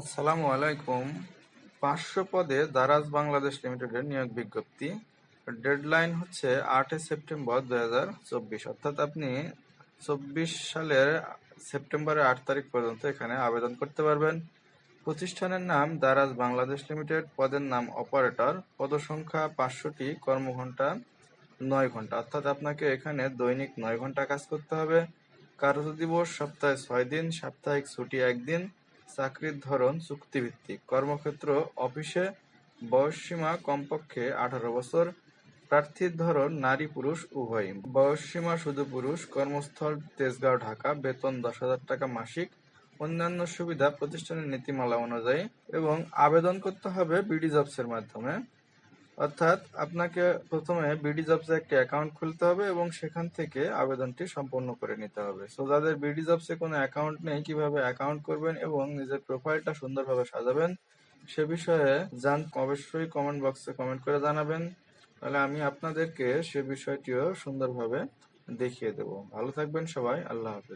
আসসালামু আলাইকুম। পাঁচশো পদে দারাজ বাংলাদেশ লিমিটেডের নিয়োগ বিজ্ঞপ্তি। ডেডলাইন হচ্ছে আটই সেপ্টেম্বর দুই হাজার চব্বিশ। অর্থাৎ আপনি চব্বিশ সালের সেপ্টেম্বরের আট তারিখ পর্যন্ত এখানে আবেদন করতে পারবেন। প্রতিষ্ঠানের নাম দারাজ বাংলাদেশ লিমিটেড, পদের নাম অপারেটর। পদসংখ্যা পাঁচশোটি কর্মঘন্টা নয় ঘণ্টা অর্থাৎ আপনাকে এখানে দৈনিক নয় ঘণ্টা কাজ করতে হবে। কার্যদিবস সপ্তাহে ছয় দিন, সাপ্তাহিক ছুটি একদিন। চাকরির ধরন চুক্তিভিত্তিক। কর্মক্ষেত্র, অফিসে বয়সসীমা কমপক্ষে আঠারো বছর, প্রার্থীর ধরন নারী পুরুষ, উভয়ই। বয়সসীমা শুধু পুরুষ, কর্মস্থল, তেজগাঁও, ঢাকা, বেতন দশ হাজার টাকা মাসিক, অন্যান্য সুবিধা প্রতিষ্ঠানের নীতিমালা অনুযায়ী, এবং আবেদন করতে হবে বিডি জবসের মাধ্যমে। অর্থাৎ আপনাকে প্রথমে বিডি জবসে একটি অ্যাকাউন্ট খুলতে হবে এবং সেখান থেকে আবেদনটি সম্পন্ন করে নিতে হবে। সো যাদের বিডি জবসে কোনো অ্যাকাউন্ট নেই, কীভাবে অ্যাকাউন্ট করবেন এবং নিজের প্রোফাইলটা সুন্দরভাবে সাজাবেন, সে বিষয়ে জান, অবশ্যই কমেন্ট বক্সে কমেন্ট করে জানাবেন। তাহলে আমি আপনাদেরকে সে বিষয়টিও সুন্দরভাবে দেখিয়ে দেব। ভালো থাকবেন সবাই, আল্লাহ হাফেজ।